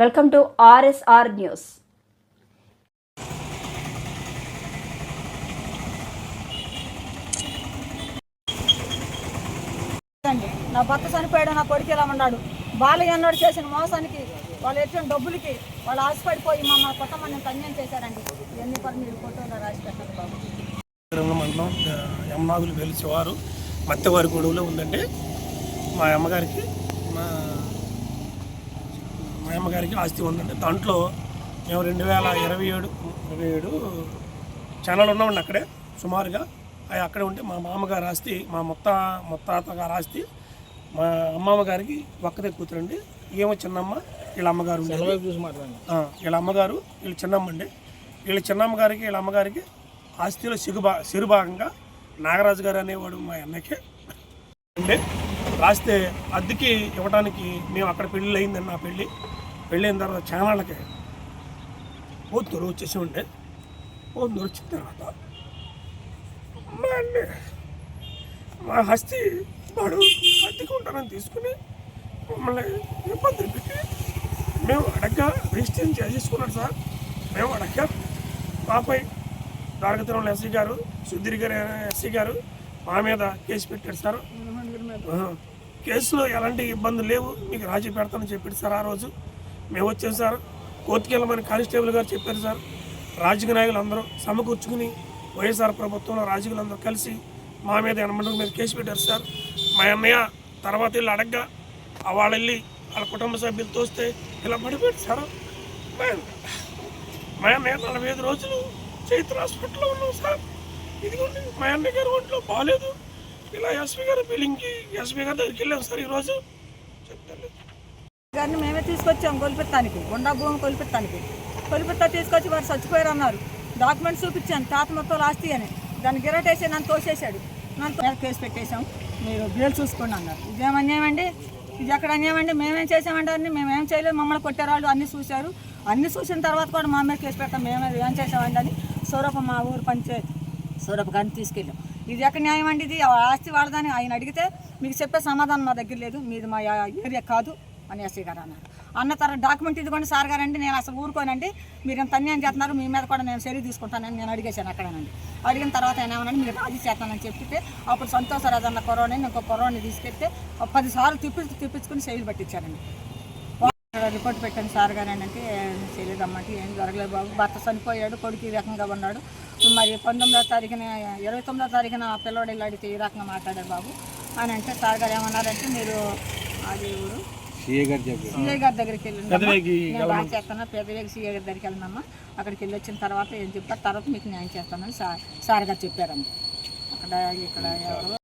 Welcome to RSR news. అండి నా భర్త చనిపోయాడు నా కొడుకు ఇలా ఉన్నాడు. బాలయ్య అన్నాడు చేసిన మోసానికి వాళ్ళు ఎట్టిన డబ్బులకి వాళ్ళు ఆశపడిపోయి మా మా కుటుంబాన్ని ఇంత అన్యాయం చేశారండి. ఇవన్నీ కూడా మీరు ఫోటోలో రాసి పెట్టండి బాబు. మండలం యమనాగులు వెలిచేవారు. మత్తవారి గొడవలో ఉందండి మా అమ్మగారికి మా మా అమ్మగారికి ఆస్తి ఉందండి. దాంట్లో మేము రెండు వేల ఇరవై ఏడు ఇరవై ఏడు ఛానల్ ఉన్నామండి అక్కడే సుమారుగా. అవి అక్కడే ఉంటే మా మామగారు ఆస్తి మా మొత్త మొత్తాత గారి ఆస్తి మా అమ్మమ్మ గారికి ఒక్కదే కూతురండి. ఏమో చిన్నమ్మ వీళ్ళ అమ్మగారు వీళ్ళ అమ్మగారు వీళ్ళ చిన్నమ్మ అండి. వీళ్ళ చిన్నమ్మ గారికి వీళ్ళ అమ్మగారికి ఆస్తిలో సిగుబా సిరుభాగంగా నాగరాజు గారు అనేవాడు మా అన్నకి. అంటే రాస్తే అద్దెకి ఇవ్వడానికి మేము అక్కడ పెళ్ళి అయిందండి నా పెళ్ళి. పెళ్ళి అయిన తర్వాత ఛానళ్ళకి పోతురు వచ్చేసి ఉండే. పోతురు వచ్చిన తర్వాత మా హస్తి వాడు అద్దెకి ఉంటానని తీసుకుని మమ్మల్ని ఇబ్బందులు పెట్టి మేము అడగ్గా రిజిస్ట్రేషన్ చేసేసుకున్నాడు సార్. మేము అడగ్గా మాపై దారగతరంలో ఎస్సీ గారు సుధీర్ గారు ఎస్సీ గారు మా మీద కేసు పెట్టాడు సార్. కేసులో ఎలాంటి ఇబ్బందులు లేవు. మీకు రాజీ పెడతానని చెప్పాడు సార్ ఆ రోజు. మేము వచ్చాం సార్. కోర్టుకి వెళ్ళమని కానిస్టేబుల్ గారు చెప్పారు సార్. రాజకీయ నాయకులు అందరూ సమకూర్చుకుని వైఎస్ఆర్ ప్రభుత్వంలో రాజకీయులు అందరూ కలిసి మా మీద ఎనమండల మీద కేసు పెట్టారు సార్. మా అన్నయ్య తర్వాత వెళ్ళి అడగ్గా వాళ్ళు వెళ్ళి వాళ్ళ కుటుంబ సభ్యులు తోస్తే ఇలా పడిపోయాడు సార్. మా అన్నయ్య నలభై ఐదు రోజులు చైత్ర హాస్పిటల్లో ఉన్నాం సార్. ఇదిగోండి మా అన్నయ్య గారి ఒంట్లో బాగాలేదు. ఇలా ఎస్పీ గారి బిల్లింగ్కి ఎస్పీ గారి దగ్గరికి వెళ్ళాం సార్ ఈరోజు. చెప్తాను. గారిని మేమే తీసుకొచ్చాం కొలిపెత్తానికి గుండా భూమి కొలిపెత్తానికి కొలిపెత్తా తీసుకొచ్చి వారు చచ్చిపోయారు అన్నారు డాక్యుమెంట్స్ చూపించాను తాత మొత్తం ఆస్తి అని. దాన్ని గిరటేసి నన్ను తోసేశాడు. నన్ను కేసు పెట్టేశాం. మీరు బిల్లు చూసుకోండి అన్నారు. ఇదేం ఇది ఎక్కడ అన్యాయమండి మేమేం చేసామంటే అన్ని మేమేం చేయలేదు. మమ్మల్ని కొట్టారు అన్నీ అన్ని చూశారు. అన్ని చూసిన తర్వాత కూడా మా మీద కేసు పెట్టాం. మేమే ఏం చేసామండి అని సౌరభ మా ఊరు పంచాయతీ సౌరభ గారిని తీసుకెళ్ళాం. ఇది ఎక్కడ న్యాయం అండి ఇది? ఆ ఆస్తి వాడదని ఆయన అడిగితే మీకు చెప్పే సమాధానం మా దగ్గర లేదు. మీది మా ఏరియా కాదు. అని ఎస్ఐ గారు అన్నారు. అన్న తర్వాత డాక్యుమెంట్ ఇదిగోండి సార్ గారండి నేను అసలు ఊరుకోనండి. మీరు ఎంత అన్యాయం చేస్తున్నారు మీ మీద కూడా నేను చర్య తీసుకుంటానని నేను అడిగేశాను అక్కడనండి. అడిగిన తర్వాత ఏమనండి ఏమన్నా మీరు రాజీ చేస్తానని చెప్తే అప్పుడు సంతోషరాజు అన్న కొరవని ఇంకో కొరవని తీసుకెళ్తే ఒక పది సార్లు తిప్పి తిప్పించుకుని శైలి పట్టించారండి. రిపోర్ట్ పెట్టాను సార్ గారు అంటే చేయలేదమ్మంటే ఏం జరగలేదు బాబు. భర్త చనిపోయాడు కొడుకు ఈ రకంగా ఉన్నాడు. మరి పంతొమ్మిదో తారీఖున ఇరవై తొమ్మిదో తారీఖున ఆ పిల్లవాడు ఇలా అడిగితే ఈ రకంగా మాట్లాడారు బాబు. అని అంటే సార్ గారు ఏమన్నారంటే మీరు అది ఊరు గారు దగ్గరికి బాగా చేస్తాను. పెద్దవేగి గారి దగ్గరికి వెళ్ళినమ్మా అక్కడికి వెళ్ళి వచ్చిన తర్వాత ఏం చెప్తారు తర్వాత మీకు న్యాయం చేస్తానని సార్ సార్ గారు చెప్పారండి అక్కడ ఇక్కడ ఎవరో?